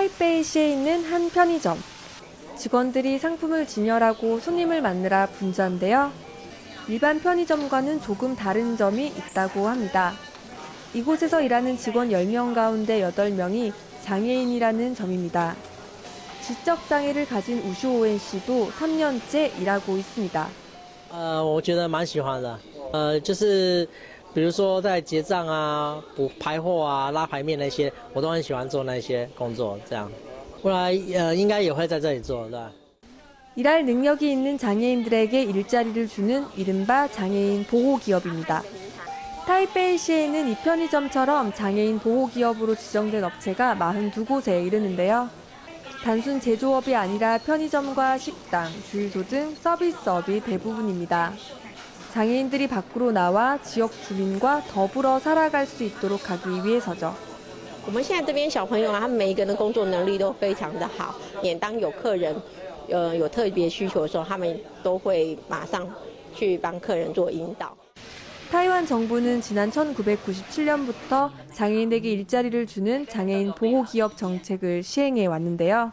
타이베이시에 있는 한 편의점. 직원들이 상품을 진열하고 손님을 만나라 분주한데요. 일반 편의점과는 조금 다른 점이 있다고 합니다. 이곳에서 일하는 직원 10명 가운데 8명이 장애인이라는 점입니다. 지적 장애를 가진 우슈오엔 씨도 3년째 일하고 있습니다.呃，我觉得蛮喜欢的。呃，就是 比如说在结账啊、补排货啊、拉排面那些，我都很喜欢做那些工作。这样，未来呃应该也会在这里做，对吧？ 일할 능력이 있는 장애인들에게 일자리를 주는 이른바 장애인 보호기업입니다. 타이베이시에는 이 편의점처럼 장애인 보호기업으로 지정된 업체가 42곳에 이르는데요. 단순 제조업이 아니라 편의점과 식당, 주유소 등 서비스업이 대부분입니다. 장애인들이 밖으로 나와 지역 주민과 더불어 살아갈 수 있도록 하기 위해서죠. 我们现在这边小朋友啊，他们每一个人的工作能力都非常的好，也当有客人，呃，有特别需求的时候，他们都会马上去帮客人做引导。 타이완 정부는 지난 1997년부터 장애인에게 일자리를 주는 장애인 보호기업 정책을 시행해 왔는데요.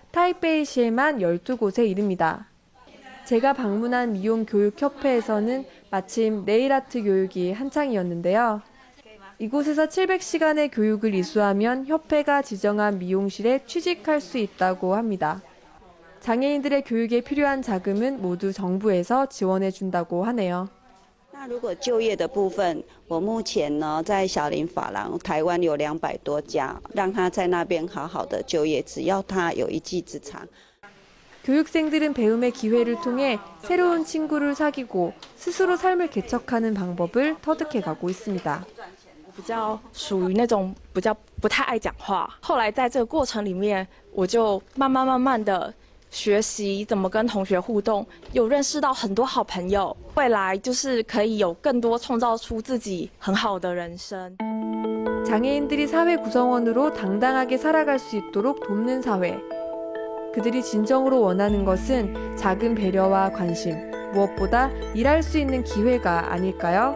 타이베이시에만 12곳에 이릅니다. 제가 방문한 미용 교육 협회에서는 마침 네일 아트 교육이 한창이었는데요. 이곳에서 700시간의 교육을 이수하면 협회가 지정한 미용실에 취직할 수 있다고 합니다. 장애인들의 교육에 필요한 자금은 모두 정부에서 지원해 준다고 하네요. 那如果就业的部分，我目前呢在小林发廊，台湾有两百多家，让他在那边好好的就业，只要他有一技之长。 교육생들은 배움의 기회를 통해 새로운 친구를 사귀고 스스로 삶을 개척하는 방법을 터득해 가고 있습니다. 比较属于那种比较不太爱讲话。后来在这个过程里面，我就慢慢慢慢的 学习怎么跟同学互动，有认识到很多好朋友。未来就是可以有更多创造出自己很好的人生。 장애인들이 사회 구성원으로 당당하게 살아갈 수 있도록 돕는 사회. 그들이 진정으로 원하는 것은 작은 배려와 관심, 무엇보다 일할 수 있는 기회가 아닐까요?